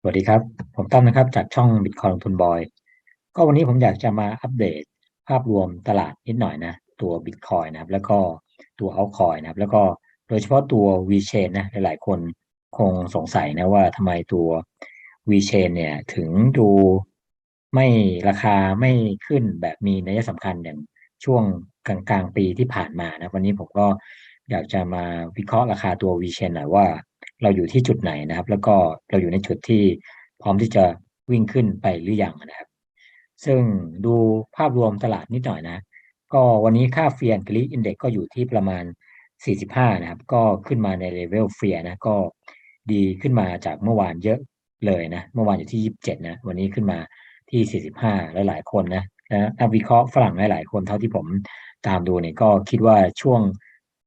สวัสดีครับ ผมตั้มนะครับ จากช่องบิตคอยลงทุนบอย ก็วันนี้ผมอยากจะมาอัปเดตภาพรวมตลาดนิดหน่อยนะ ตัวบิตคอยนะครับ แล้วก็ตัวเอาคอยนะครับ แล้วก็โดยเฉพาะตัว VChain นะ หลายๆ คนคงสงสัยนะว่าทำไมตัว VChain เนี่ย ถึงดูไม่ราคาไม่ขึ้นแบบมีนัยสำคัญอย่างช่วงกลางๆ ปีที่ผ่านมานะ วันนี้ผมก็อยากจะมาวิเคราะห์ราคาตัว VChain หน่อยว่า เราอยู่ที่จุดไหนนะครับ แล้วก็เราอยู่ในจุดที่พร้อมที่จะวิ่งขึ้นไปหรือยังนะครับ ซึ่งดูภาพรวมตลาดนิดหน่อยนะ ก็วันนี้ค่าเฟียนกริอินเด็กก็อยู่ที่ประมาณ 45 นะครับ ก็ขึ้นมาในเลเวลเฟียนะก็ดีขึ้นมาจากเมื่อวานเยอะเลยนะ เมื่อวานอยู่ที่ 27 นะ วันนี้ขึ้นมาที่ 45 หลายๆคนนะนะนักวิเคราะห์ฝรั่งหลายๆคนเท่าที่ผมตามดูเนี่ยก็คิดว่าช่วง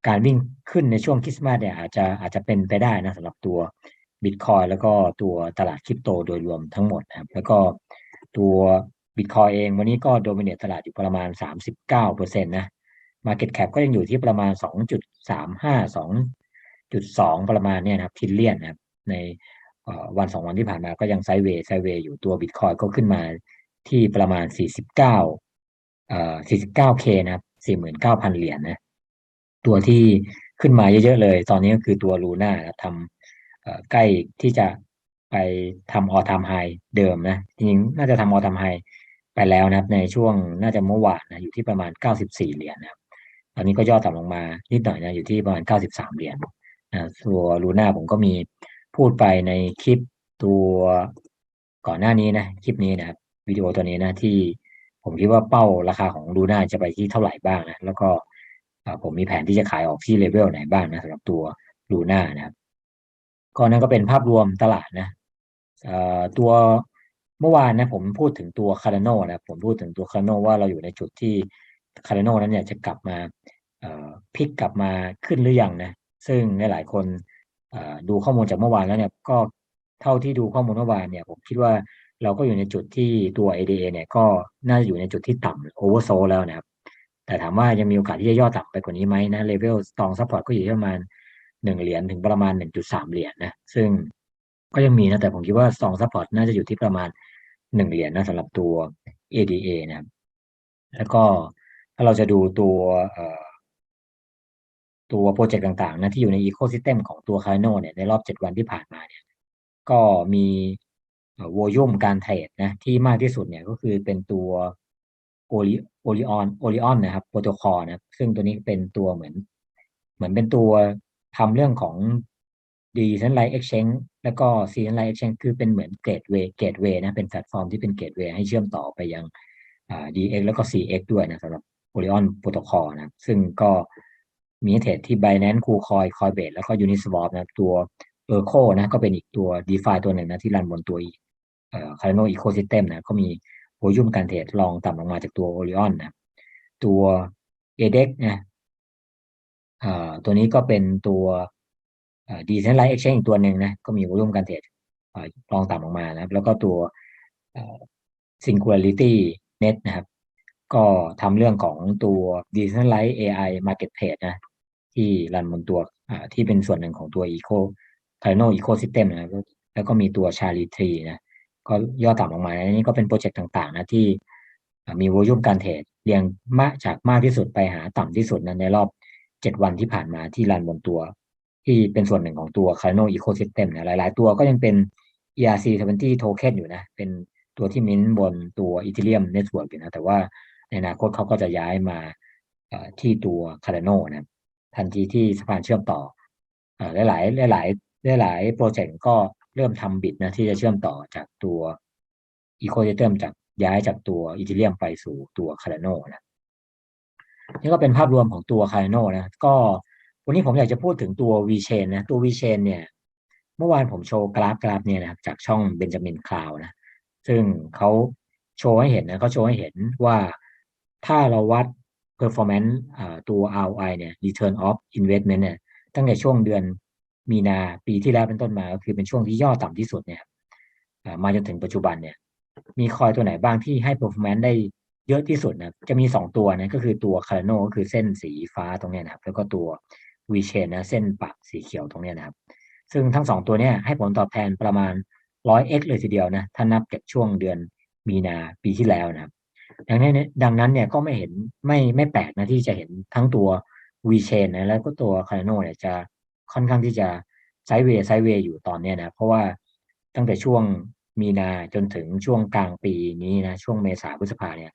การวิ่งขึ้นในช่วงคริสต์มาสเนี่ยอาจจะอาจจะเป็นไปได้นะสำหรับตัวบิตคอยแล้วก็ตัวตลาดคริปโตโดยรวมทั้งหมดนะครับ แล้วก็ตัวบิตคอยเองวันนี้ก็โดมิเนตตลาดอยู่ประมาณ 39เปอร์เซ็นต์นะ Market Cap ก็ยังอยู่ที่ประมาณ 2.35 2.2 ประมาณเนี่ยนะครับทิลเลียนนะครับในวันสองวันที่ผ่านมาก็ยังไซเวย์ไซเวย์อยู่ตัวบิตคอยก็ขึ้นมาที่ประมาณ 49เอ่อ 49k นะครับ 49,000 เหรียญนะ ตัวที่ขึ้นมาเยอะๆเลย ตอนนี้ก็คือตัวลูน่าทำใกล้ที่จะไปทำออทามไฮเดิมนะ จริงๆ น่าจะทำออทามไฮไปแล้วนะครับ ในช่วงน่าจะเมื่อวานนะอยู่ที่ประมาณ 94 เหรียญนะครับ ตอนนี้ก็ย่อต่ำลงมานิดหน่อยนะอยู่ที่ประมาณ 93 เหรียญนะตัวลูน่าผมก็มีพูดไปในคลิปตัวก่อนหน้านี้นะคลิปนี้นะครับวิดีโอตัวนี้นะที่ผมคิดว่าเป้าราคาของลูน่าจะไปที่เท่าไหร่บ้างนะแล้วก็ ผมมีแผนที่จะขายออกที่เลเวลไหนบ้างนะสำหรับตัวลูน่านะครับก็นั่นก็เป็นภาพรวมตลาดนะตัวเมื่อวานนะผมพูดถึงตัวคาร์โนนะผมพูดถึงตัวคาร์โนว่าเราอยู่ในจุดที่คาร์โนนั้นเนี่ยจะกลับมาพลิกกลับมาขึ้นหรือยังนะซึ่งหลายคนดูข้อมูลจากเมื่อวานแล้วเนี่ยก็เท่าที่ดูข้อมูลเมื่อวานเนี่ยผมคิดว่าเราก็อยู่ในจุดที่ตัว ADA เนี่ยก็น่าจะอยู่ในจุดที่ต่ำโอเวอร์โซแล้วนะครับ แต่ถามว่ายังมีโอกาสที่จะย่อต่ำไปกว่านี้ไหมนะเลเวลสตองซัพพอร์ตก็อยู่ที่ประมาณหนึ่งเหรียญถึงประมาณหนึ่งจุดสามเหรียญนะซึ่งก็ยังมีนะแต่ผมคิดว่าสตองซัพพอร์ตน่าจะอยู่ที่ประมาณหนึ่งเหรียญนะสำหรับตัว ADA นะครับแล้วก็ถ้าเราจะดูตัวตัวโปรเจกต์ต่างๆ นะที่อยู่ในอีโคซิสเต็มของตัวคาร์โนเนี่ยในรอบเจ็ดวันที่ผ่านมาเนี่ยก็มีวอลุ่มการเทรดนะที่มากที่สุดเนี่ยก็คือเป็นตัว โอลิโอลิออนโอลิออนนะครับโปรโตคอลนะซึ่งตัวนี้เป็นตัวเหมือน เหมือนเป็นตัวทำเรื่องของ Decentralized Exchange แล้วก็ Centralized Exchange คือเป็นเหมือนเกตเวย์เกตเวย์นะเป็นแพลตฟอร์มที่เป็นเกตเวย์ให้เชื่อมต่อไปยังอ่า DX แล้วก็ CX ด้วยนะสำหรับ Orion Protocol นะซึ่งก็มีเทรดที่ Binance KuCoin Coinbase แล้วก็ Uniswap นะตัว e r c o นะก็เป็นอีกตัว DeFi ตัวหนึ่งนะที่รันบนตัวเอ่อ Cardano Ecosystem นะก็มี โวลุ่มการเทรดลองต่ำลงมาจากตัว Orion นนะตัว ADEX นะตัวนี้ก็เป็นตัวดีเซนไลท์เอ็กชแนนอีกตัวหนึ่งนะก็มีวอลุ่มการเทรดลองต่ำลงมานะครับ แล้วก็ตัว Singularity Net นะครับ ก็ทำเรื่องของตัว Decentralized AI Marketplace นะที่รันบนตัวที่เป็นส่วนหนึ่งของตัว Eco Cardano Ecosystem นะแล้วก็มีตัว Charlie Tree นะ ก็ย่อต่ำลงมาอันนี้ก็เป็นโปรเจกต์ต่างๆนะที่มีวอลุ่มการเทรดเรียงมากจากมากที่สุดไปหาต่ำที่สุดนะในรอบ 7 วันที่ผ่านมาที่รันบนตัว ที่เป็นส่วนหนึ่งของตัว Cardano Ecosystem นะหลาย ๆ ตัวก็ยังเป็น ERC20 token อยู่นะ เป็นตัวที่มิ้นบนตัว Ethereum Network อยู่นะ แต่ว่าในอนาคตเขาก็จะย้ายมาที่ตัว Cardano นะทันทีที่สะพานเชื่อมต่อหลาย ๆ หลาย ๆ หลาย ๆ โปรเจกต์ก็ เริ่มทำบิดนะที่จะเชื่อมต่อจากตัว Ecosystem จากย้ายจากตัว Ethereum ไปสู่ตัว Cardano นะนี่ก็เป็นภาพรวมของตัว Cardano นะ ก็วันนี้ผมอยากจะพูดถึงตัว VChain นะ ตัว VChain เนี่ย เมื่อวานผมโชว์กราฟกราฟเนี่ยนะครับจากช่องเบนจามินคลาวนะ ซึ่งเขาโชว์ให้เห็นนะเขาโชว์ให้เห็นว่าถ้าเราวัด performance ตัว ROI เนี่ย return of investment เนี่ย ตั้งแต่ช่วงเดือน มีนาปีที่แล้วเป็นต้นมาก็คือเป็นช่วงที่ย่อต่ำที่สุดเนี่ยมาจนถึงปัจจุบันเนี่ย มีคอยตัวไหนบ้างที่ให้ performance ได้เยอะที่สุดนะจะมีสองตัวนะก็คือตัว Cardano ก็คือเส้นสีฟ้าตรงนี้นะครับ แล้วก็ตัว VChain นะเส้นปักสีเขียวตรงนี้นะครับ ซึ่งทั้งสองตัวเนี้ยให้ผลตอบแทนประมาณร้อยเอ็กเลยทีเดียวนะถ้านับจากช่วงเดือนมีนาปีที่แล้วนะครับดังนั้นเนี่ยดังนั้นเนี่ยก็ไม่เห็นไม่ไม่แปลกนะที่จะเห็นทั้งตัว V chain นะแล้วก็ตัว Cardano เนี่ยจะ ค่อนข้างที่จะไซด์เวย์ไซด์เวย์อยู่ตอนเนี้ยนะเพราะว่าตั้งแต่ช่วงมีนาจนถึงช่วงกลางปีนี้นะช่วงเมษาพฤษภาเนี่ย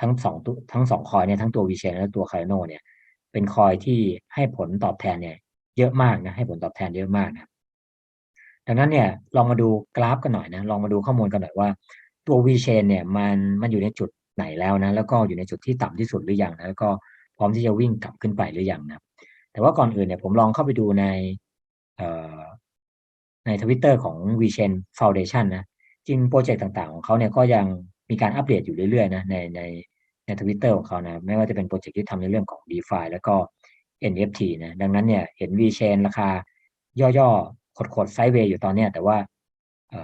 ทั้งสองตัวทั้งสองคอยเนี่ยทั้งตัว V chain และตัว Cardano เนี่ยเป็นคอยที่ให้ผลตอบแทนเนี่ยเยอะมากนะให้ผลตอบแทนเยอะมากนะดังนั้นเนี่ยลองมาดูกราฟกันหน่อยนะลองมาดูข้อมูลกันหน่อยว่าตัว V chain เนี่ยมันมันอยู่ในจุดไหนแล้วนะ แล้วก็อยู่ในจุดที่ต่ำที่สุดหรือยังนะแล้วก็พร้อมที่จะวิ่งกลับขึ้นไปหรือยังนะ แต่ว่าก่อนอื่นเนี่ยผมลองเข้าไปดูในในทวิตเตอร์ของ VChain Foundation นะ จริงโปรเจกต์ต่างๆ ของเขาเนี่ยก็ยังมีการอัปเดตอยู่เรื่อยๆนะในในในทวิตเตอร์ของเขานะ ไม่ว่าจะเป็นโปรเจกต์ที่ทำในเรื่องของ DeFi แล้วก็ NFT นะ ดังนั้นเนี่ยเห็น VChain ราคาย่อๆ ขดๆ ไซด์เวย์อยู่ตอนนี้แต่ว่า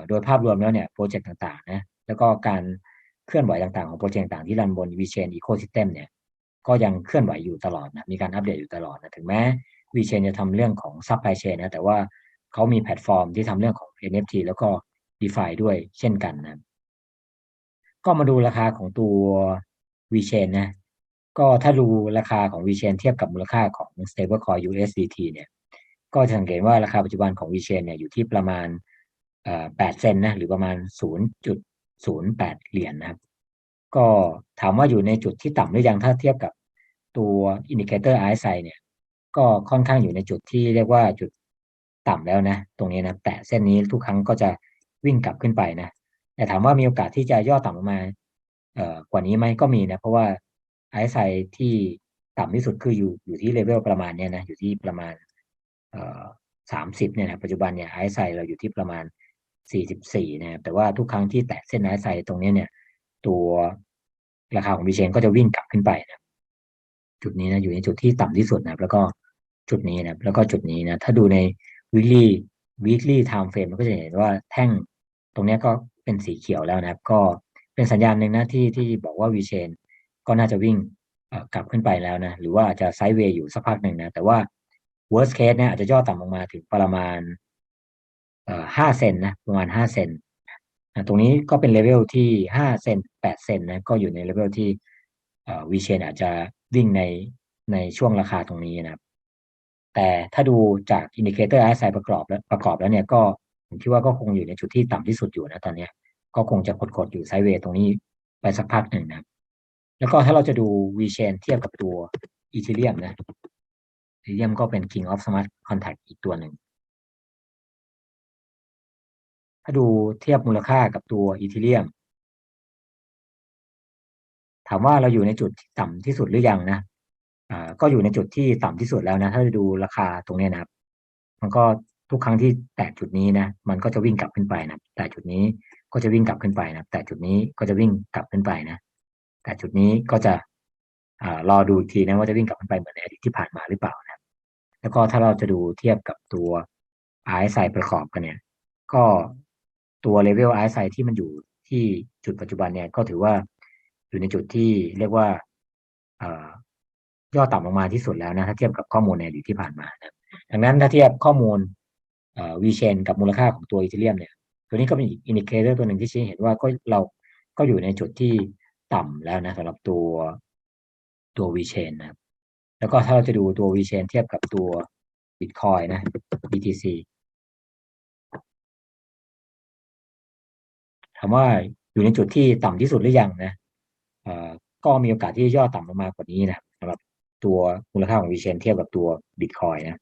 โดยภาพรวมแล้วเนี่ยโปรเจกต์ต่างๆนะแล้วก็การเคลื่อนไหวต่างๆ ของโปรเจกต์ต่างๆที่รันบน VChain Ecosystem เนี่ย ก็ยังเคลื่อนไหวอยู่ตลอดนะมีการอัปเดตอยู่ตลอดนะถึงแม้ VChain จะทำเรื่องของ Supply Chain นะแต่ว่าเขามีแพลตฟอร์มที่ทำเรื่องของ NFT แล้วก็ DeFi ด้วยเช่นกันนะก็มาดูราคาของตัว VChain นะ ก็ถ้าดูราคาของ VChain เทียบกับมูลค่าของ Stablecoin USDT เนี่ย ก็จะสังเกตว่าราคาปัจจุบันของ VChain เนี่ยอยู่ที่ประมาณ8เซนนะ หรือประมาณ 0.08 เหรียญนะครับ ก็ถามว่าอยู่ในจุดที่ต่ำหรือยังถ้าเทียบกับตัวอินดิเคเตอร์ RSI เนี่ย ก็ค่อนข้างอยู่ในจุดที่เรียกว่าจุดต่ำแล้วนะ ตรงนี้นะ แต่เส้นนี้ทุกครั้งก็จะวิ่งกลับขึ้นไปนะ แต่ถามว่ามีโอกาสที่จะย่อต่ำลงมา เอ่อกว่านี้ไหมก็มีนะ เพราะว่า RSI ที่ต่ำที่สุดคืออยู่อยู่ที่เลเวลประมาณเนี้ยนะ อยู่ที่ประมาณ เอ่อสามสิบเนี่ยนะ ปัจจุบันเนี่ย RSI เราอยู่ที่ประมาณสี่สิบสี่นะแต่ว่าทุกครั้งที่แตะเส้น RSI ตรงนี้เนี่ย ตัวราคาของ VChain ก็จะวิ่งกลับขึ้นไปนะจุดนี้นะอยู่ในจุดที่ต่ำที่สุดนะแล้วก็จุดนี้นะแล้วก็จุดนี้นะถ้าดูใน weekly weekly time frame มันก็จะเห็นว่าแท่งตรงนี้ก็เป็นสีเขียวแล้วนะครับ ก็เป็นสัญญาณหนึ่งนะที่ที่บอกว่า VChain ก็น่าจะวิ่งกลับขึ้นไปแล้วนะ หรือว่าจะไซด์เวย์อยู่สักพักหนึ่งนะ แต่ว่า worst case เนี่ยอาจจะย่อต่ำลงมาถึงประมาณเอ่อห้าเซนนะประมาณห้าเซน ตรงนี้ก็เป็นเลเวลที่ห้าเซนแปดเซนนะก็อยู่ในเลเวลที่เอ่อ VChain อาจจะวิ่งในในช่วงราคาตรงนี้นะครับ แต่ถ้าดูจากอินดิเคเตอร์ RSI ประกอบแล้วประกอบแล้วเนี่ยก็ผมคิดว่าก็คงอยู่ในจุดที่ต่ำที่สุดอยู่นะตอนนี้ก็คงจะกดๆอยู่ไซด์เวย์ตรงนี้ไปสักพักหนึ่งนะแล้วก็ถ้าเราจะดู VChain เทียบกับตัว Ethereum นะ Ethereum ก็เป็น King of Smart Contract อีกตัวหนึ่ง ถ้าดูเทียบมูลค่ากับตัว Ethereum ถามว่าเราอยู่ในจุดที่ต่ำที่สุดหรือยังนะอ่าก็อยู่ในจุดที่ต่ำที่สุดแล้วนะ ถ้าดูราคาตรงนี้นะครับ มันก็ทุกครั้งที่แตะจุดนี้นะมันก็จะวิ่งกลับขึ้นไปนะแต่จุดนี้ก็จะวิ่งกลับขึ้นไปนะแต่จุดนี้ก็จะวิ่งกลับขึ้นไปนะแต่จุดนี้ก็จะอ่ารอดูอีกทีนะว่าจะวิ่งกลับขึ้นไปเหมือนในอดีตที่ผ่านมาหรือเปล่านะแล้วก็ถ้าเราจะดูเทียบกับตัว RSI ประกอบกันเนี่ย ก็ ตัวเลเวล RSI ที่มันอยู่ที่จุดปัจจุบันเนี่ยก็ถือว่าอยู่ในจุดที่เรียกว่าย่อต่ำลงมาที่สุดแล้วนะถ้าเทียบกับข้อมูลในอดีตที่ผ่านมานะดังนั้นถ้าเทียบข้อมูลเอ่อ VChain กับมูลค่าของตัว Ethereum เนี่ยตัวนี้ก็เป็นอีกอินดิเคเตอร์ตัวหนึ่งที่ชี้เห็นว่าก็เราก็อยู่ในจุดที่ต่ำแล้วนะสำหรับตัวตัว VChain นะครับแล้วก็ถ้าเราจะดูตัว VChain เทียบกับตัว Bitcoin นะ BTC ถามว่าอยู่ในจุดที่ต่ำที่สุดหรือยังนะอ่อก็มีโอกาสที่ย่อต่ำลงมากกว่านี้นะสำหรับตัวมูลค่าของ VChain เทียบกับตัว Bitcoin นะ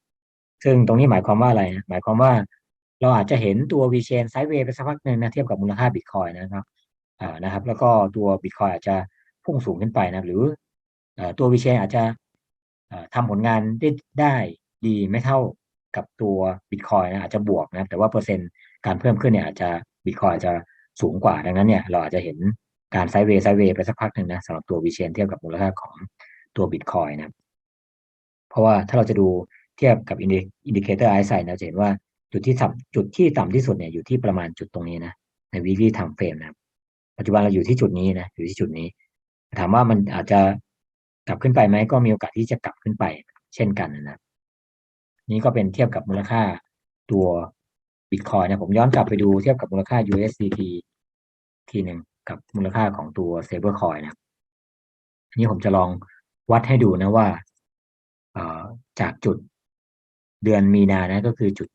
ซึ่งตรงนี้หมายความว่าอะไรนะหมายความว่าเราอาจจะเห็นตัว VChain ไซด์เวย์ไปสักพักหนึ่งนะเทียบกับมูลค่า Bitcoin นะครับอ่านะครับ แล้วก็ตัว Bitcoin อาจจะพุ่งสูงขึ้นไปนะหรือตัว VChain อาจจะทำผลงานได้ได้ดีไม่เท่ากับตัว Bitcoin นะอาจจะบวกนะแต่ว่าเปอร์เซ็นต์การเพิ่มขึ้นเนี่ยอาจจะ Bitcoin อาจจะ สูงกว่าดังนั้นเนี่ยเราอาจจะเห็นการไซด์เวย์ไซด์เวย์ไปสักพักหนึ่งนะสำหรับตัว VChain เทียบกับมูลค่าของตัว Bitcoin นะเพราะว่าถ้าเราจะดูเทียบกับอินดิเคเตอร์ RSI เราจะเห็นว่าจุดที่ต่ำจุดที่ต่ำที่สุดเนี่ยอยู่ที่ประมาณจุดตรงนี้นะใน weekly time frame นะปัจจุบันเราอยู่ที่จุดนี้นะอยู่ที่จุดนี้ ถามว่ามันอาจจะกลับขึ้นไปไหมก็มีโอกาสที่จะกลับขึ้นไป เช่นกันนะนี่ก็เป็นเทียบกับมูลค่าตัวบิตคอยนะผมย้อนกลับไปดูเทียบกับมูลค่า USDT ทีหนึ่งกับมูลค่าของตัว Stablecoin นะอันนี้ผมจะลองวัดให้ดูนะว่าจากจุดเดือนมีนานะก็คือจุด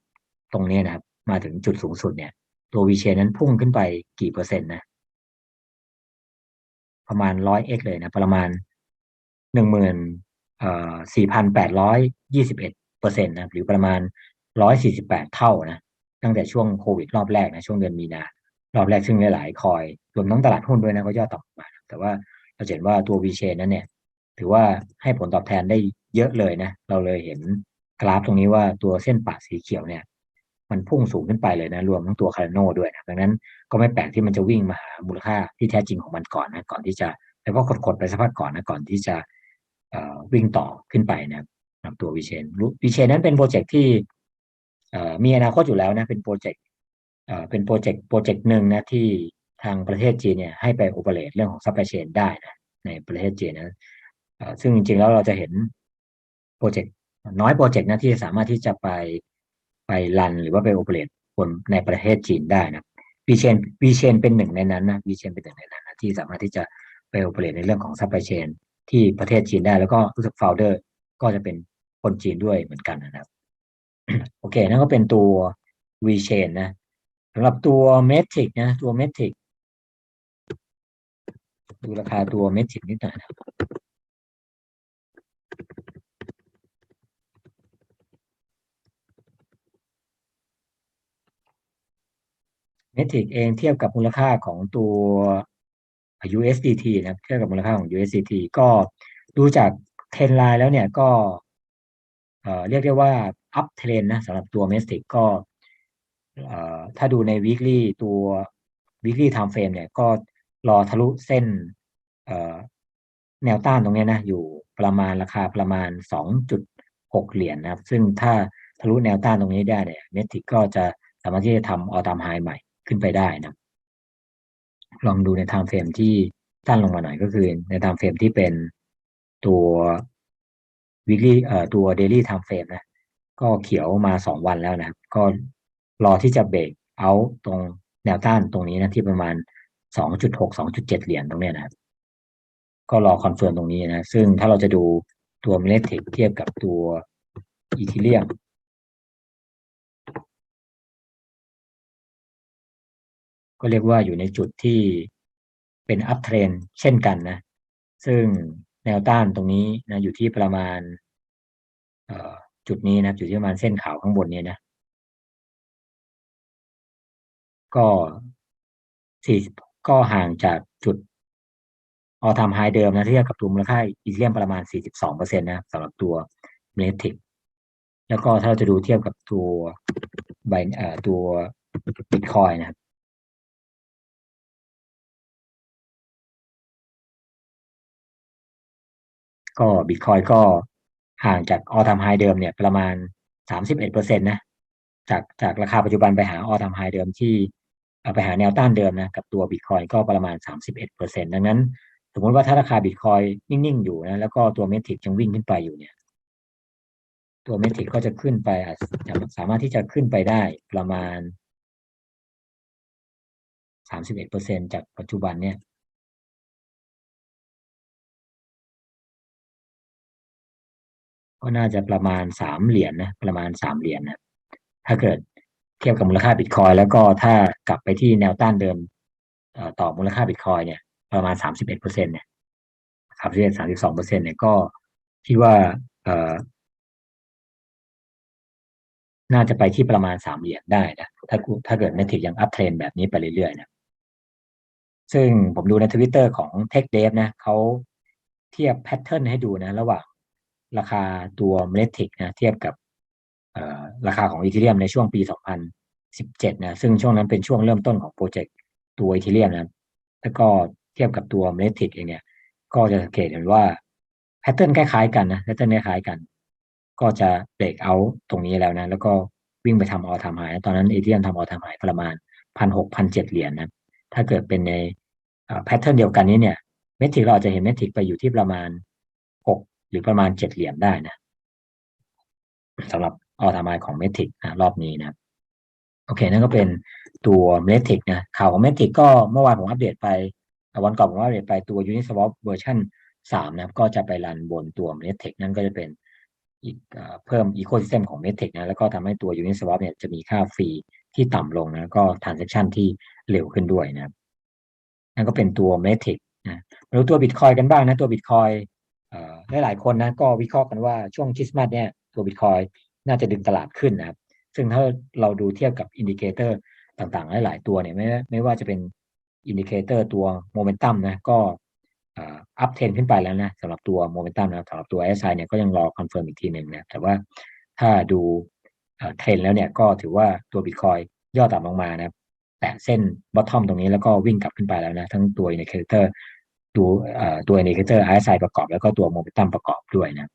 ตรงนี้นะครับ มาถึงจุดสูงสุดเนี่ย ตัว V chain นั้นพุ่งขึ้นไปกี่เปอร์เซ็นต์นะ ประมาณร้อย x เลยนะ ประมาณหนึ่งหมื่นสี่พันแปดร้อยยี่สิบเอ็ดเปอร์เซ็นต์นะหรือประมาณร้อยสี่สิบแปดเท่านะ ตั้งแต่ช่วงโควิดรอบแรกนะ ช่วงเดือนมีนา รอบแรกซึ่งหลายๆคอยรวมทั้งตลาดหุ้นด้วยนะก็ย่อต่ำมา แต่ว่าเราเห็นว่าตัว V chain นั้นเนี่ย ถือว่าให้ผลตอบแทนได้เยอะเลยนะ เราเลยเห็นกราฟตรงนี้ว่าตัวเส้นปะสีเขียวเนี่ย มันพุ่งสูงขึ้นไปเลยนะ รวมทั้งตัวคาร์โนด้วยนะดังนั้นก็ไม่แปลกที่มันจะวิ่งมาหามูลค่าที่แท้จริงของมันก่อนนะก่อนที่จะแล้วก็กดๆไปสักพักก่อนนะก่อนที่จะวิ่งต่อขึ้นไปนะตัววิเชนวิเชนนั้นเป็นโปรเจกต์ที่มีอนาคตอยู่แล้วนะเป็นโปรเจกต์ เป็นโปรเจกต์โปรเจกต์หนึ่งนะที่ทางประเทศจีนเนี่ยให้ไปโอเปเรตเรื่องของซัพพลายเชนได้นะในประเทศจีนนะซึ่งจริงๆแล้วเราจะเห็นโปรเจกต์น้อยโปรเจกต์นะที่สามารถที่จะไปไปรันหรือว่าไปโอเปเรตบนในประเทศจีนได้นะวีเชนวีเชนเป็นหนึ่งในนั้นนะวีเชนเป็นหนึ่งในนั้นนะที่สามารถที่จะไปโอเปเรตในเรื่องของซัพพลายเชนที่ประเทศจีนได้ แล้วก็รู้สึกโฟลเดอร์ก็จะเป็นคนจีนด้วยเหมือนกันนะครับ โอเค นั่นก็เป็นตัว VChain นะ สำหรับตัว Metric นะตัว Metric ดูราคาตัว Metric นิดหน่อยนะเมทริกเองเทียบกับมูลค่าของตัว USDT นะเทียบกับมูลค่าของ USDT ก็ดูจากเทรนไลน์แล้วเนี่ยก็เเรียกได้ว่า up trend นะสำหรับตัวเมสติกก็ ถ้าดูใน weekly ตัว weekly time frame เนี่ย ก็รอทะลุเส้นแนวต้านตรงนี้นะ อยู่ประมาณราคาประมาณ 2.6 เหรียญนะครับ ซึ่งถ้าทะลุแนวต้านตรงนี้ได้เนี่ยเมทิกก็จะสามารถที่จะทำออตามไฮใหม่ขึ้นไปได้นะ ลองดูใน time frame ที่สั้นลงมาหน่อยก็คือใน time frame ที่เป็นตัว weekly เอ่อตัว daily time frame นะ ก็เขียวมาสองวันแล้วนะครับก็ รอที่จะเบรกเอาตรงแนวต้านตรงนี้นะที่ประมาณ 2.6 2.7 เหรียญตรงเนี้ยนะครับก็รอคอนเฟิร์มตรงนี้นะ ซึ่งถ้าเราจะดูตัวเมเลติกเทียบกับตัวอีทีเรียมก็เรียกว่าอยู่ในจุดที่เป็นอัพเทรนเช่นกันนะ ซึ่งแนวต้านตรงนี้นะอยู่ที่ประมาณจุดนี้นะอยู่ที่ประมาณเส้นขาวข้างบนนี้นะ ก็สี่ก็ห่างจากจุดออทามไฮเดิมนะเทียบกับตัวมูลค่าอีเทียมประมาณ 42เปอร์เซ็นต์นะสำหรับตัวเมทิกแล้วก็ถ้าเราจะดูเทียบกับตัวใบเอ่อตัวบิตคอยนะครับก็บิตคอยก็ห่างจากออทามไฮเดิมเนี่ยประมาณ 31เปอร์เซ็นต์นะจากจากราคาปัจจุบันไปหาออทามไฮเดิมที่ เอาไปหาแนวต้านเดิมนะกับตัวบิตคอยก็ประมาณ 31เปอร์เซ็นต์ดังนั้น สมมติว่าถ้าราคาบิตคอยนิ่ง ๆ อยู่นะแล้วก็ตัวเมทริกยังวิ่งขึ้นไปอยู่เนี่ย ตัวเมทริกก็จะขึ้นไปอาจจะสามารถที่จะขึ้นไปได้ประมาณ 31เปอร์เซ็นจากปัจจุบันเนี่ยก็น่าจะประมาณสามเหรียญนนะประมาณสามเหรียญนนะถ้าเกิด ทียบกับมูลค่าบิตคอยแล้วก็ถ้ากลับไปที่แนวต้านเดิมต่อมูลค่าบิตคอยเนี่ย ประมาณสามสิบเอ็ดเปอร์เซ็นเนี่ยสามสิบเอ็ดสามสิบสองเปอร์เซ็นเนี่ยก็คิดว่าเอ่อน่าจะไปที่ประมาณสามเหรียญได้นะถ้าถ้าเกิดเมทิกยังอัพเทรนแบบนี้ไปเรื่อยๆนะซึ่งผมดูในทวิตเตอร์ของ Tech Dev นะเขาเทียบแพทเทิร์นให้ดูนะ ระหว่างราคาตัวเมทิกนะ เทียบกับ ราคาของอีเทเรียมในช่วงปี 2017 นะ ซึ่งช่วงนั้นเป็นช่วงเริ่มต้นของโปรเจกต์ตัวอีเทเรียมนะ แล้วก็เทียบกับตัวเมทิกเองเนี่ย ก็จะสังเกตเห็นว่าแพทเทิร์นคล้ายๆกันนะ แพทเทิร์นคล้ายๆกัน ก็จะเบรกเอาตรงนี้แล้วนะ แล้วก็วิ่งไปทำออทามไฮตอนนั้นอีเทเรียมทำออทามไฮประมาณพันหกพันเจ็ดเหรียญนะ ถ้าเกิดเป็นในแพทเทิร์นเดียวกันนี้เนี่ยเมทิกเราอาจจะเห็นเมทิกไปอยู่ที่ประมาณหกหรือประมาณเจ็ดเหรียญได้นะสำหรับ ออทามายของเมทิกนะรอบนี้นะโอเค นั่นก็เป็นตัว m e t i c นะข่าวของ m e t i c ก็เมื่อวานผมอัปเดตไป วันก่อนผมอัปเดตไปตัว Uniswap เวอร์ชัน3นะก็จะไปรันบนตัว m e t i c นั่นก็จะเป็นอีกเพิ่ม Ecosystem ของ m e t i c นะแล้วก็ทำให้ตัว Uniswap เนี่ยจะมีค่าฟรีที่ต่ำลงนะก็ transaction ที่เร็วขึ้นด้วยนะนั่นก็เป็นตัว m e t i c นะมาดูตัว Bitcoin กันบ้างนะตัว Bitcoin เอ่อหลายคนนะก็วิเคราะห์กันว่าช่วงคริสต์มาสเนี่ยตัว Bitcoin น่าจะดึงตลาดขึ้นนะครับ ซึ่งถ้าเราดูเทียบกับอินดิเคเตอร์ต่างๆ หลาย ๆ ตัวเนี่ยไม่ไม่ว่าจะเป็นอินดิเคเตอร์ตัวโมเมนตัมนะก็อัพเทนขึ้นไปแล้วนะสำหรับตัวโมเมนตัมนะสำหรับตัว SI เนี่ยก็ยังรอคอนเฟิร์มอีกทีหนึ่งนะแต่ว่าถ้าดูเทรนแล้วเนี่ยก็ถือว่าตัว Bitcoin ย่อต่ำลงมานะแตะเส้นบอททอมตรงนี้แล้วก็วิ่งกลับขึ้นไปแล้วนะทั้งตัวอินดิเคเตอร์ตัวตัวอินดิเคเตอร์ RSI ประกอบแล้วก็ตัวโมเมนตัมประกอบด้วยนะ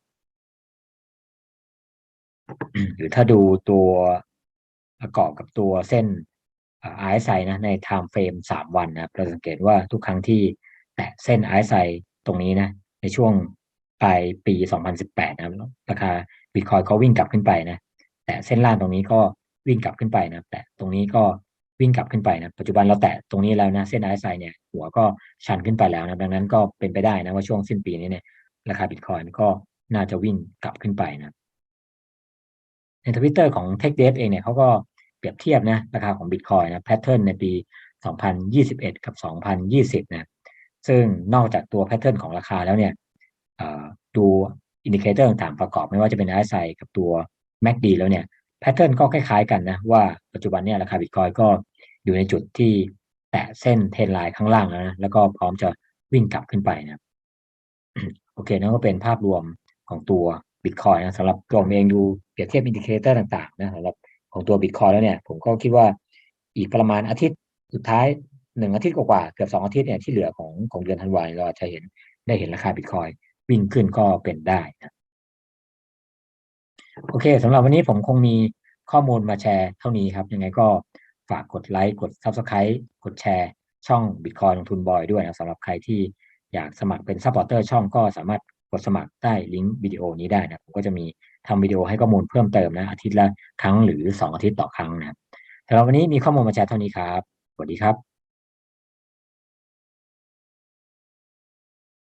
หรือถ้าดูตัวประกอบกับตัวเส้น RSI นะใน time frame 3 วันนะเราสังเกตว่าทุกครั้งที่แตะเส้น RSI ตรงนี้นะ ในช่วงปลายปี 2018 นะราคา Bitcoin ก็วิ่งกลับขึ้นไปนะ แต่เส้นล่างตรงนี้ก็วิ่งกลับขึ้นไปนะแต่ตรงนี้ก็วิ่งกลับขึ้นไปนะปัจจุบันเราแตะตรงนี้แล้วนะเส้น RSI เนี่ยหัวก็ชันขึ้นไปแล้วนะดังนั้นก็เป็นไปได้นะว่าช่วงสิ้นปีนี้เนี่ยราคา Bitcoin ก็น่าจะวิ่งกลับขึ้นไปนะ ในทวิตเตอร์ของ TechDev เองเนี่ยเขาก็เปรียบเทียบนะราคาของ Bitcoin นะแพทเทิร์นในปี 2021 กับ 2020 นะซึ่งนอกจากตัวแพทเทิร์นของราคาแล้วเนี่ยดูอินดิเคเตอร์ต่างประกอบไม่ว่าจะเป็น RSI กับตัว MACD แล้วเนี่ยแพทเทิร์นก็คล้ายๆกันนะว่าปัจจุบันเนี่ยราคา Bitcoin ก็อยู่ในจุดที่แตะเส้นเทรนไลน์ข้างล่างแล้วนะแล้วก็พร้อมจะวิ่งกลับขึ้นไปนะโอเคนั่นก็เป็นภาพรวมของตัว Bitcoin นะสำหรับตัวผมเองดูเปรียบเทียบอินดิเคเตอร์ต่างๆนะสำหรับของตัว Bitcoin แล้วเนี่ย ผมก็คิดว่าอีกประมาณอาทิตย์สุดท้ายหนึ่งอาทิตย์กว่าเกือบสองอาทิตย์เนี่ยที่เหลือของของเดือนธันวาเราจะเห็นได้เห็นราคา Bitcoin วิ่งขึ้นก็เป็นได้นะโอเคสำหรับวันนี้ผมคงมีข้อมูลมาแชร์เท่านี้ครับ ยังไงก็ฝากกดไลค์กด Subscribe กดแชร์ ช่อง Bitcoin ลงทุนบอยด้วยนะสำหรับใครที่อยากสมัครเป็นซัพพอร์เตอร์ช่องก็สามารถ กดสมัครใต้ลิงก์วิดีโอนี้ได้นะผมก็จะมีทำวิดีโอให้ข้อมูลเพิ่มเติมนะอาทิตย์ละครั้งหรือ 2 อาทิตย์ต่อครั้งนะสำหรับวันนี้มีข้อมูลมาแชร์เท่านี้ครับ สวัสดีครับ